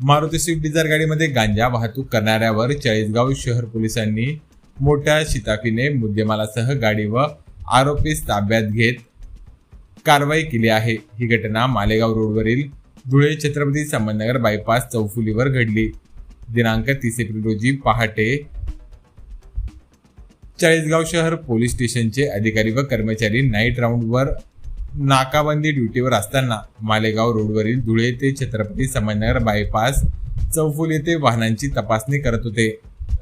Maruti Swift Dzire गाडीमध्ये गांजा वाहतूक करणाऱ्यावर चाळीसगाव शहर पोलिसांनी मोठ्या शिताफीने मुद्देमालासह गाडी व आरोपीस ताब्यात घेत कारवाई केली आहे. ही घटना मालेगाव रोडवरील धुळे छत्रपती संभाजीनगर बायपास चौफुलीवर घडली. दिनांक तीस एप्रिल रोजी पहाटे चाळीसगाव शहर पोलीस स्टेशनचे अधिकारी व कर्मचारी नाईट राऊंडवर नाकाबंदी ड्युटीवर असताना मालेगाव रोडवरील धुळे ते छत्रपती संभाजीनगर बायपास चौफुल येथे वाहनांची तपासणी करत होते.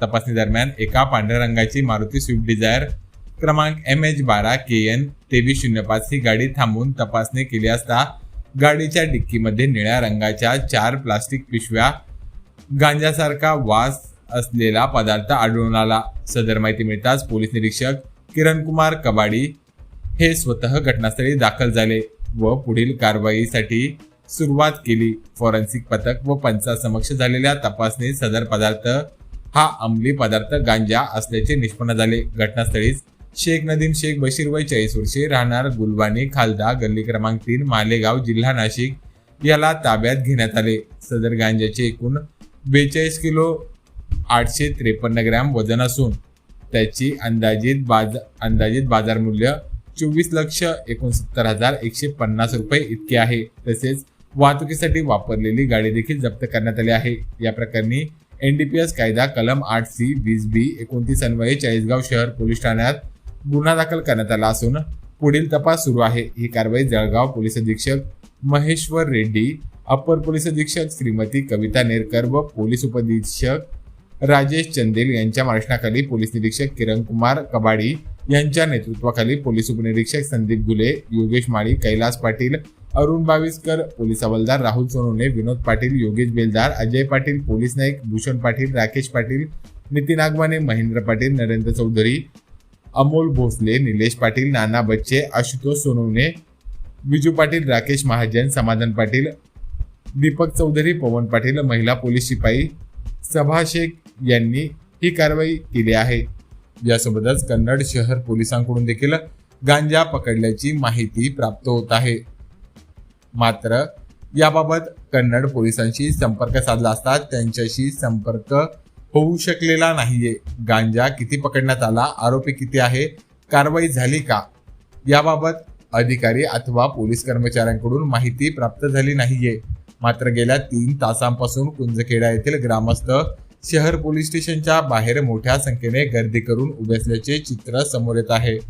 तपासणी दरम्यान एका पांढऱ्या रंगाची मारुती स्विफ्ट डिझायर क्रमांक एम एच बारा के एन तेवीस शून्य पाच ही गाडी थांबवून तपासणी केली असता गाडीच्या डिक्कीमध्ये निळ्या रंगाच्या चार प्लास्टिक पिशव्या गांजासारखा वास असलेला पदार्थ आढळून आला. सदर माहिती मिळताच पोलीस निरीक्षक किरणकुमार कबाडी हे स्वतः घटनास्थळी दाखल झाले व पुढील कारवाईसाठी सुरुवात केली. फॉरेन्सिक पथक व पंचासमक्ष झालेल्या तपासणीत सदर पदार्थ हा अंमली पदार्थ गांजा असल्याचे निष्पन्न झाले. घटनास्थळीच शेख नदीम शेख बशीर वय चाळीस वर्षे राहणार गुलबानी खालदा गल्ली क्रमांक तीन मालेगाव जिल्हा नाशिक याला ताब्यात घेण्यात आले. सदर गांजाचे एकूण बेचाळीस किलो आठशे त्रेपन्न ग्रॅम वजन असून त्याची अंदाजित बाज अंदाजित बाजार मूल्य चोवीस लक्ष एकोणसत्तर हजार एकशे पन्नास रुपये इतके आहे. तसेच वाहतुकीसाठी वापरलेली गाडी देखील जप्त करण्यात आली आहे. या प्रकरणी एनडीपीएस कायदा कलम आठ सी वीस बी एकोणतीस अन्वये चाळीसगाव शहर पोलीस ठाण्यात गुन्हा दाखल करण्यात आला असून पुढील तपास सुरू आहे. ही कारवाई जळगाव पोलीस अधीक्षक महेश्वर रेड्डी अप्पर पोलीस अधीक्षक श्रीमती कविता नेरकर व पोलीस उपधीक्षक राजेश चंदेल यांच्या मार्शनाखाली पोलीस निरीक्षक किरण कुमार कबाडी यांच्या नेतृत्वाखाली पोलीस उपनिरीक्षक संदीप गुले योगेश माळी कैलास पाटील अरुण बावीसकर पोलीस हवालदार राहुल सोनवणे विनोद पाटील योगेश बेलदार अजय पाटील पोलीस नाईक भूषण पाटील राकेश पाटील नितीन आगमाने महेंद्र पाटील नरेंद्र चौधरी अमोल भोसले निलेश पाटील नाना बच्चे आशुतोष सोनवणे विजू पाटील राकेश महाजन समाधान पाटील दीपक चौधरी पवन पाटील महिला पोलीस शिपाई सभा शेख यांनी ही कारवाई केली आहे. यासोबतच कन्नड शहर पोलिसांकडून देखील गांजा पकडल्याची माहिती प्राप्त होत आहे. मात्र याबाबत कन्नड पोलिसांशी संपर्क साधला असता त्यांच्याशी संपर्क होऊ शकलेला नाहीये. गांजा किती पकडण्यात आला आरोपी किती आहे कारवाई झाली का याबाबत अधिकारी अथवा पोलीस कर्मचाऱ्यांकडून माहिती प्राप्त झाली नाहीये. मात्र गेल्या तीन तासांपासून कुंजखेडा येथील ग्रामस्थ शहर पोलीस स्टेशनच्या बाहेर मोठ्या संख्येने गर्दी करून उभे असल्याचे चित्र समोर येत आहे.